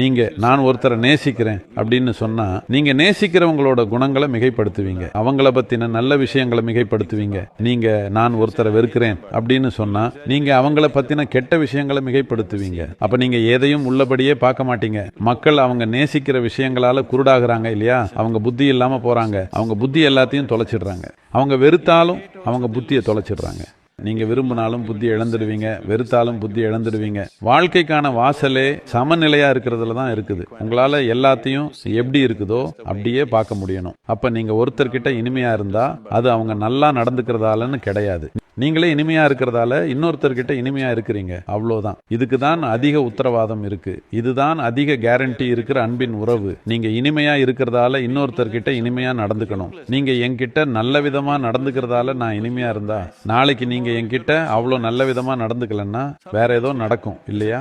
நீங்கள் நான் ஒருத்தரை நேசிக்கிறேன் அப்படின்னு சொன்னால் நீங்கள் நேசிக்கிறவங்களோட குணங்களை மிகைப்படுத்துவீங்க. அவங்கள பற்றின நல்ல விஷயங்களை மிகைப்படுத்துவீங்க. நீங்கள் நான் ஒருத்தரை வெறுக்கிறேன் அப்படின்னு சொன்னால் நீங்கள் அவங்கள பற்றின கெட்ட விஷயங்களை மிகைப்படுத்துவீங்க. அப்போ நீங்கள் எதையும் உள்ளபடியே பார்க்க மாட்டீங்க. மக்கள் அவங்க நேசிக்கிற விஷயங்களால் குருடாகிறாங்க இல்லையா? அவங்க புத்தி இல்லாமல் போகிறாங்க அவங்க புத்தி எல்லாத்தையும் தொலைச்சிடுறாங்க. அவங்க வெறுத்தாலும் அவங்க புத்தியை தொலைச்சிடுறாங்க. நீங்க விரும்பினாலும் புத்தி இழந்துடுவீங்க வெறுத்தாலும் புத்தி இழந்துடுவீங்க. வாழ்க்கைக்கான வாசலே சமநிலையா இருக்கிறதுல தான் இருக்குது. உங்களால எல்லாத்தையும் எப்படி இருக்குதோ அப்படியே பார்க்க முடியணும். அப்ப நீங்க ஒருத்தர்கிட்ட இனிமையா இருந்தா அது அவங்க நல்லா நடந்துக்கிறதாலன்னு கிடையாது. நீங்களே இனிமையா இருக்கிறதால இன்னொருத்தர்கிட்ட இனிமையா இருக்கிறீங்க. அவ்வளவுதான் இதுக்கு தான் அதிக உத்தரவாதம் இருக்கு. இதுதான் அதிக கேரண்டி இருக்கிற அன்பின் உறவு. நீங்க இனிமையா இருக்கிறதால இன்னொருத்தர்கிட்ட இனிமையா நடந்துக்கணும். நீங்க என்கிட்ட நல்ல விதமா நடந்துக்கிறதால நான் இனிமையா இருந்தா நாளைக்கு நீங்க என்கிட்ட அவ்வளோ நல்ல விதமா நடந்துக்கலன்னா வேற ஏதோ நடக்கும் இல்லையா?